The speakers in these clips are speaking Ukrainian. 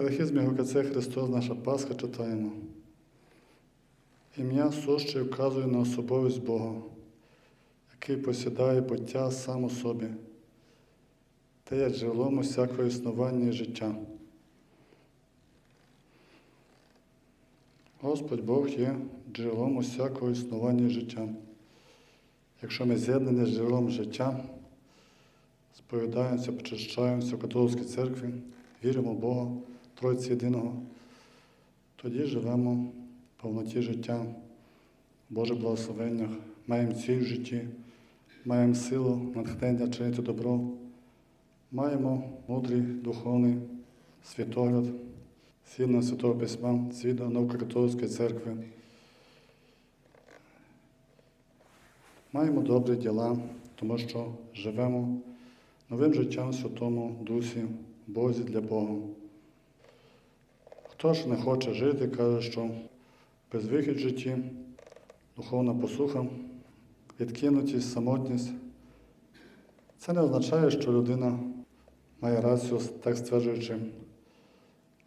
катехизмі ГКЦ Христос наша Пасха читаємо. Ім'я суще вказує на особовість Бога, який посідає буття сам у собі, та є джерелом усякого існування і життя. Господь Бог є джерелом усякого існування і життя. Якщо ми з'єднані з джерелом життя, сповідаємося, почищаємося в католицькій церкві, віримо в Бога, Тройці єдиного, тоді живемо в повноті життя, в Божих благословеннях, маємо ціль в житті, маємо силу, натхнення чинити добро, маємо мудрий духовний світогляд, згідно Святого Письма, згідно науки католицької церкви. Маємо добрі діла, тому що живемо новим життям Святому Дусі, Бозі для Бога. Хто ж не хоче жити, каже, що безвихід в житті, духовна посуха, відкинутість, самотність. Це не означає, що людина має рацію, так стверджуючи.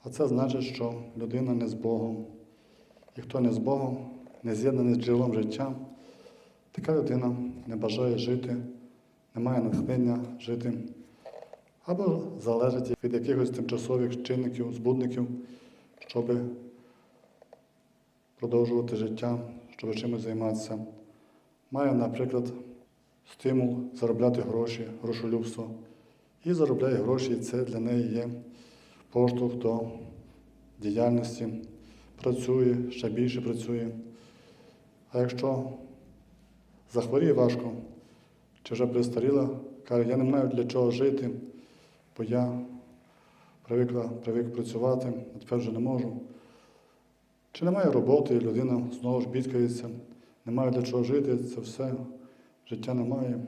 А це значить, що людина не з Богом. І хто не з Богом, не з'єднаний з джерелом життя, така людина не бажає жити, не має натхнення жити, або залежить від якихось тимчасових чинників, збудників, щоб продовжувати життя, щоб чимось займатися. Має, наприклад, стимул заробляти гроші, грошолюбство. І заробляє гроші, і це для неї є поштовх до діяльності, працює, ще більше працює. А якщо захворіє важко, чи вже пристаріла, каже, я не маю для чого жити, бо я привикла, привик працювати, а тепер вже не можу. Чи немає роботи, людина знову ж бідкається, немає для чого жити, це все, життя немає.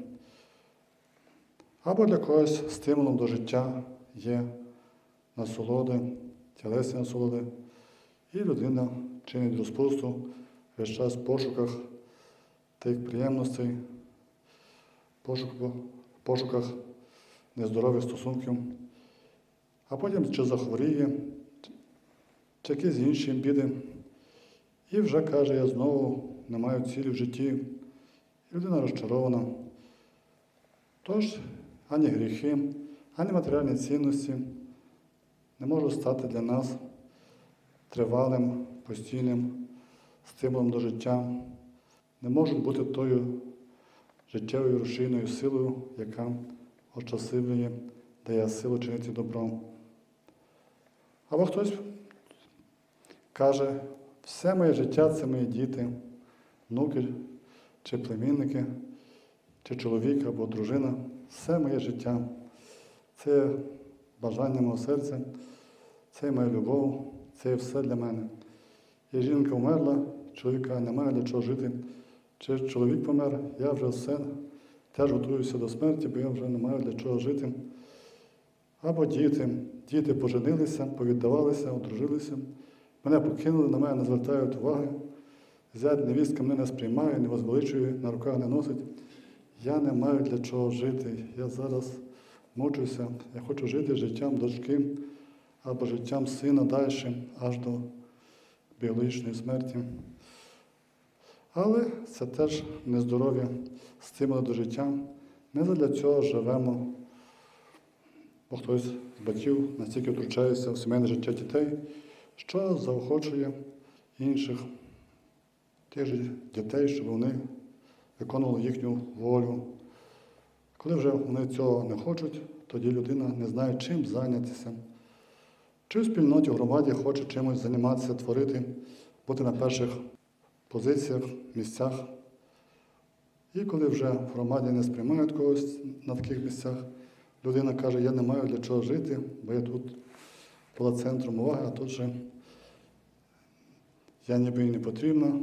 Або для когось стимулом до життя є насолоди, тілесні насолоди, і людина чинить розпусту весь час в пошуках тих приємностей, пошуках нездорових стосунків, а потім чи захворіє, чи якісь інші біди. І вже каже, я знову не маю цілі в житті. І людина розчарована. Тож ані гріхи, ані матеріальні цінності не можуть стати для нас тривалим, постійним стимулом до життя, не можуть бути тою життєвою рушійною силою, яка очасивлює, дає силу чинити добро. Або хтось каже, все моє життя це мої діти, внуки чи племінники, чи чоловік або дружина. Все моє життя. Це бажання мого серця, це моя любов, це все для мене. І жінка вмерла, чоловіка немає для чого жити. Чи чоловік помер, я вже все теж готуюся до смерті, бо я вже не маю для чого жити. Або діти. Діти поженилися, повіддавалися, одружилися. Мене покинули, на мене не звертають уваги. Зять невістка мене не сприймає, не возвеличує, на руках не носить. Я не маю для чого жити. Я зараз мучуся. Я хочу жити життям дочки або життям сина далі, аж до біологічної смерті. Але це теж нездоров'я, стимули до життя. Ми для цього живемо, бо хтось з батьків настільки втручається в сімейне життя дітей, що заохочує інших тих же дітей, щоб вони виконували їхню волю. Коли вже вони цього не хочуть, тоді людина не знає, чим зайнятися. Чи в спільноті, в громаді хоче чимось займатися, творити, бути на перших позиціях, місцях. І коли вже в громаді не сприймають когось на таких місцях, людина каже, я не маю для чого жити, бо я тут була центром уваги, а тут же я ніби і не потрібна,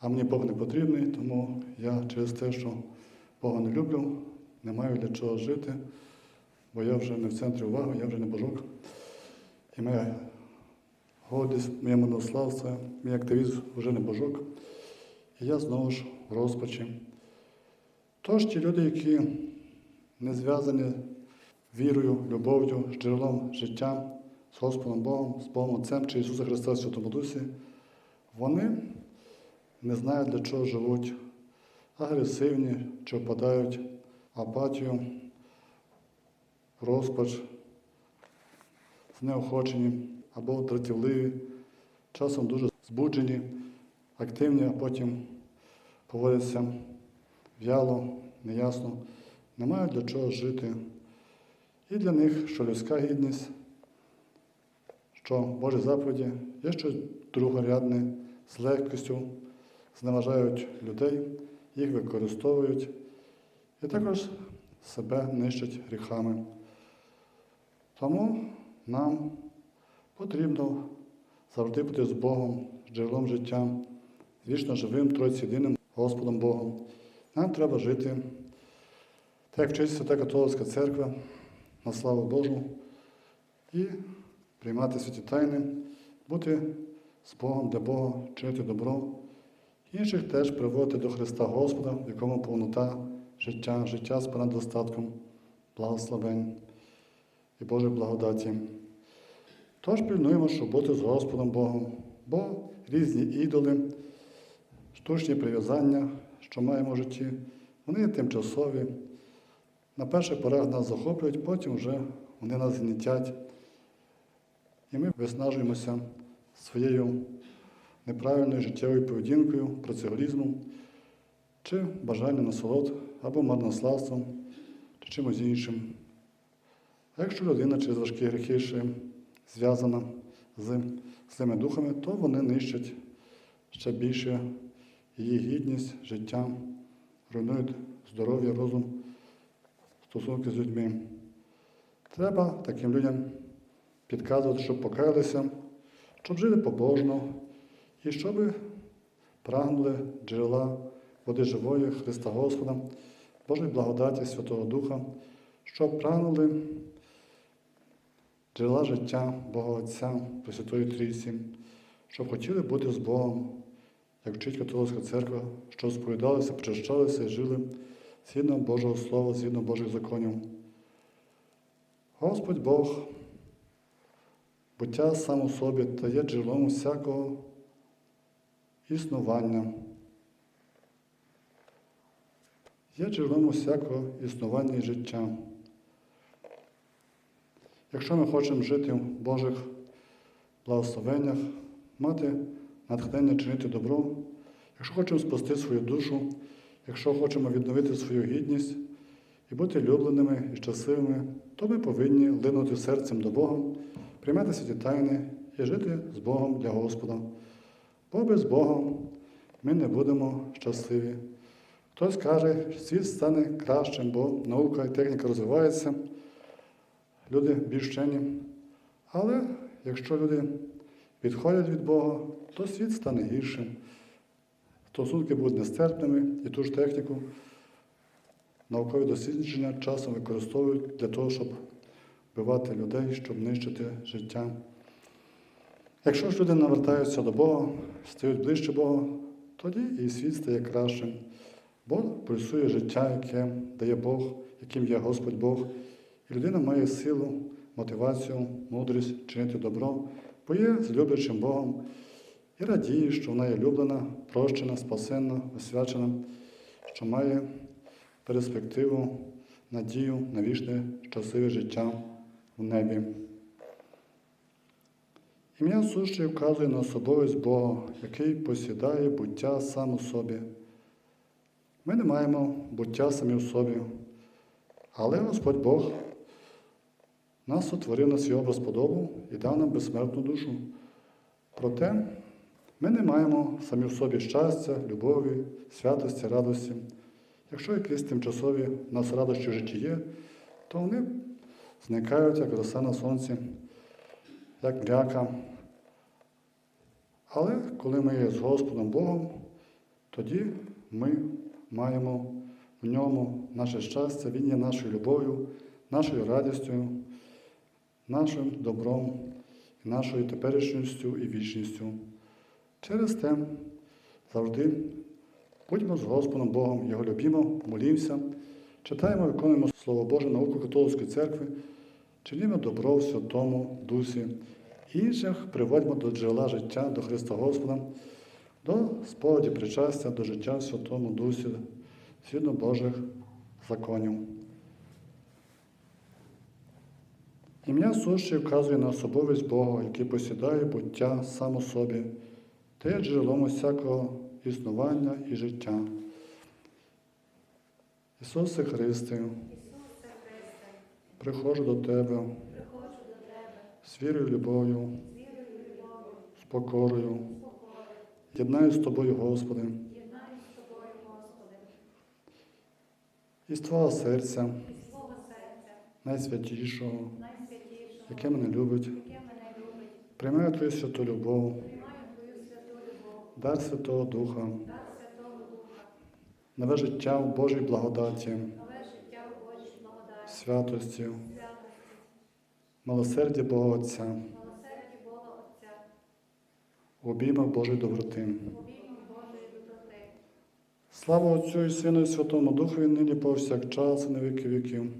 а мені Бог не потрібний, тому я через те, що Бога не люблю, не маю для чого жити, бо я вже не в центрі уваги, я вже не божок. І моя гордість, моє монославство, мій активізм вже не божок. І я знову ж в розпачі. Тож ті люди, які не зв'язані вірою, любов'ю, джерелом життя, з Господом Богом, з Богом Отцем чи Ісуса Христа Святому Дусі, вони не знають, для чого живуть, агресивні чи впадають в апатію, розпач, знеохочені або дратівливі, часом дуже збуджені, активні, а потім поводяться в'яло, неясно, не мають для чого жити. І для них, що людська гідність, що Божі заповіді є щось другорядне, з легкістю, зневажають людей, їх використовують і також себе нищать гріхами. Тому нам потрібно завжди бути з Богом, з джерелом життя, вічно живим, Тройці єдиним Господом Богом. Нам треба жити, так вчить Свята Католицька Церква, на славу Божу, і приймати святі тайни, бути з Богом для Бога, чинити добро, інших теж приводити до Христа Господа, в якому повнота життя, життя з понад достатком, благословень і Божої благодаті. Тож пильнуємо, щоб бути з Господом Богом, бо різні ідоли, штучні прив'язання, що маємо в житті, вони тимчасові. На перших порах нас захоплюють, потім вже вони нас гнітять. І ми виснажуємося своєю неправильною життєвою поведінкою, працеголізмом, чи бажанням насолод або марнославством, чи чимось іншим. А якщо людина через важкі гріхи ще зв'язана з злими духами, то вони нищать ще більше її гідність, життя, руйнують здоров'я, розум, стосунки з людьми. Треба таким людям підказувати, щоб покаялися, щоб жили побожно і щоб прагнули джерела води живої Христа Господа, Божої благодаті Святого Духа, щоб прагнули джерела життя Бога Отця Пресвятої Трійці, щоб хотіли бути з Богом, як вчить католицька церква, щоб сповідалися, причащалися і жили згідно Божого Слова, згідно Божих законів. Господь Бог, буття сам у собі та є джерелом усякого існування. Є джерелом усякого існування і життя. Якщо ми хочемо жити в Божих благословеннях, мати натхнення чинити добро, якщо хочемо спасти свою душу, якщо хочемо відновити свою гідність і бути любленими і щасливими, то ми повинні линути серцем до Бога, приймати святі тайни і жити з Богом для Господа. Бо без Бога ми не будемо щасливі. Хтось каже, що світ стане кращим, бо наука і техніка розвиваються, люди більш вчені. Але якщо люди відходять від Бога, то світ стане гіршим. Стосунки будуть нестерпними і ту ж техніку наукові дослідження часом використовують для того, щоб вбивати людей, щоб нищити життя. Якщо ж люди навертаються до Бога, стають ближче Бога, тоді і світ стає кращим. Бо пульсує життя, яке дає Бог, яким є Господь Бог, і людина має силу, мотивацію, мудрість чинити добро, бо є з люблячим Богом і радіє, що вона є люблена, прощена, спасенна, освячена, що має перспективу, надію на вічне щасливе життя в небі. Ім'я суще вказує на особовість Бога, який посідає буття сам у собі. Ми не маємо буття самі в собі, але Господь Бог нас сотворив на свій образ подобу і дав нам безсмертну душу. Проте ми не маємо самі в собі щастя, любові, святості, радості. Якщо якісь тимчасові в нас радощі в житті є, то вони зникають, як роса на сонці, як мряка. Але коли ми є з Господом Богом, тоді ми маємо в ньому наше щастя, Він є нашою любов'ю, нашою радістю, нашим добром, нашою теперішністю і вічністю. Через те завжди будьмо з Господом Богом, Його любімо, молімося, читаємо, виконуємо Слово Боже, науку католицької церкви, чинімо добро в Святому Дусі, інших приводьмо до джерела життя, до Христа Господа, до сповіді причастя, до життя в Святому Дусі, згідно Божих законів. Ім'я суще вказує на особливість Бога, який посідає буття сам у собі, та є джерелом усякого існування і життя. Ісусе Христе, приходжу до Тебе з вірою любов'ю, з і покорою. Єднаю з Тобою, Господи, єднаю з Твого серця, найсвятішого, яке мене любить, приймаю Твою святу любов, приймаю Твою святу любов, дар Святого Духа, нове життя в Божій благодаті, святості, милосердя Бога Отця, обіймах Божої доброти. Божої доброти. Слава Отцю і Сину і Святому Духові, нині повсякчас і на віки віків.